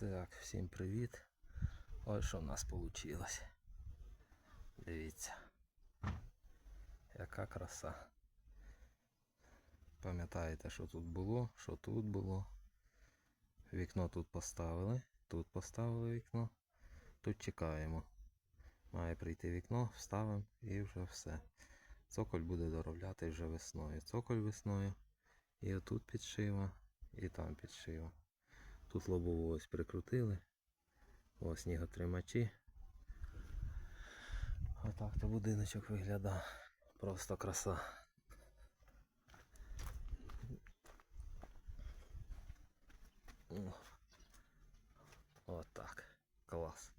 Так, всім привіт. Ось що в нас вийшло. Дивіться. Яка краса. Пам'ятаєте, що тут було, що тут було. Вікно тут поставили, тут поставили вікно. Тут чекаємо. Має прийти вікно, вставимо і вже все. Цоколь буде доробляти вже весною. Цоколь весною. І отут підшива, і там підшива. Тут лобову ось прикрутили. Ось сніготримачі. Отак то будиночок виглядає. Просто краса. Отак. Клас.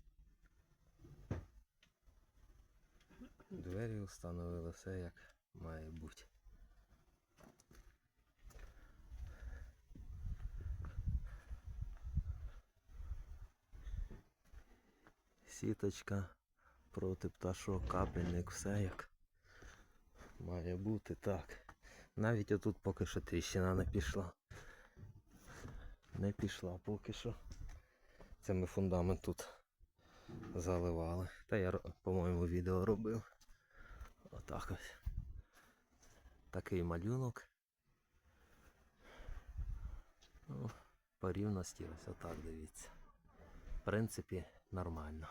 Двері встановили все як має бути. Сіточка проти пташок, капельник, все як має бути так. Навіть отут поки що тріщина не пішла. Не пішла поки що. Це ми фундамент тут заливали. Та я, по-моєму, відео робив. Отак ось. Такий малюнок. Ну, по рівності ось отак дивіться. В принципі, нормально.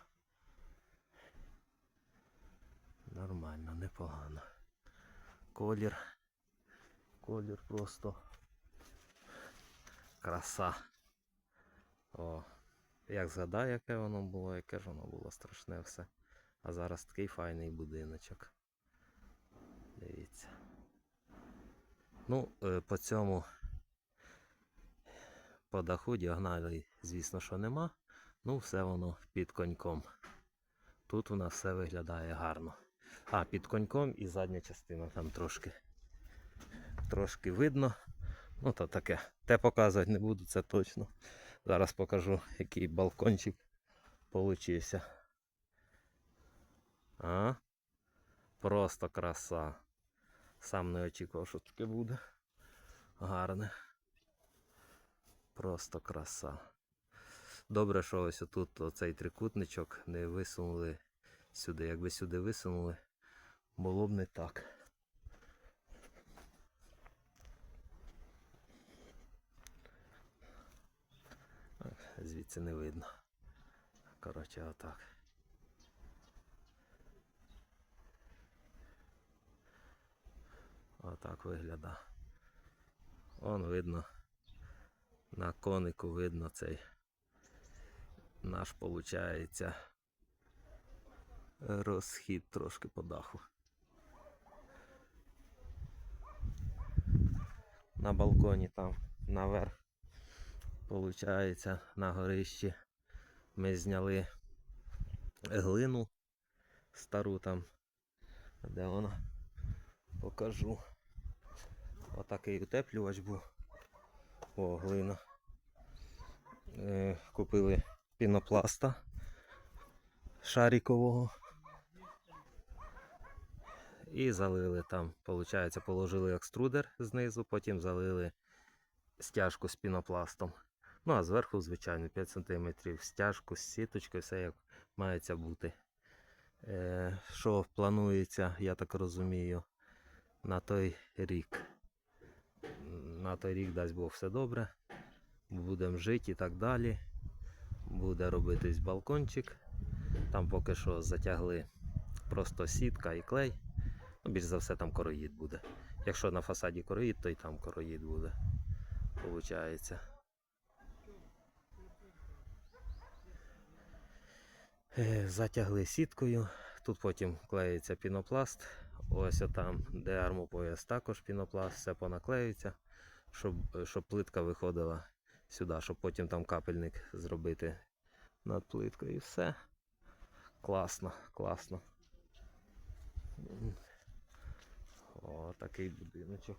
Нормально, непогано. Колір. Колір просто краса. О, як згадаю, яке воно було, яке ж воно було страшне все. А зараз такий файний будиночок. Дивіться. Ну, е, по цьому по даху діагоналі, звісно, що нема. Ну, все воно під коньком. Тут у нас все виглядає гарно. А, під коньком і задня частина там трошки. Трошки видно. Ну, то таке. Те показувати не буду, це точно. Зараз покажу, який балкончик получився. А? Просто краса. Сам не очікував, що таке буде. Гарне. Просто краса. Добре, що ось тут оцей трикутничок не висунули сюди. Якби сюди висунули, було б не так. Звідси не видно. Коротше, отак. Отак виглядає. Он видно. На конику видно цей наш получається розхід трошки по даху. На балконі там наверх, получається, на горищі ми зняли глину стару там. Де вона? Покажу. Отакий утеплювач був. О, глина. Е, купили пінопласта шарикового. І залили там, виходить, положили екструдер знизу, потім залили стяжку з пінопластом. Ну а зверху, звичайно, 5 см стяжку з сіточкою, все як мається бути. Е, що планується, я так розумію, на той рік. На той рік дасть Бог все добре. Будемо жити і так далі. Буде робитись балкончик. Там поки що затягли просто сітка і клей. Більш за все там короїд буде. Якщо на фасаді короїд, то і там короїд буде. Получається. Е, Затягли сіткою. Тут потім клеїться пінопласт. Ось отам, де армопояс, також пінопласт, все понаклеюється, щоб, щоб плитка виходила сюди, щоб потім там капельник зробити над плиткою і все. Класно, класно. О, такий будиночок.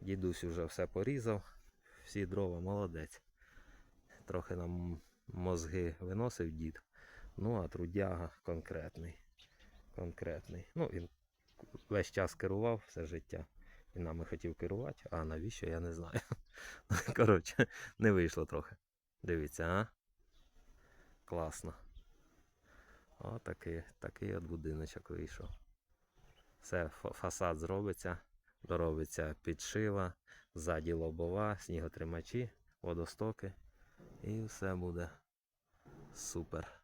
Дідусь уже все порізав, всі дрова молодець. Трохи нам мозги виносив дід. Ну, а трудяга конкретний. Конкретний. Ну, він весь час керував все життя. І нами хотів керувати, а навіщо, я не знаю. Коротше, не вийшло трохи. Дивіться, а? класно. О, такий, такий от будиночок вийшов. Все, фасад зробиться, доробиться підшива, ззаді лобова, сніготримачі, водостоки. І все буде супер.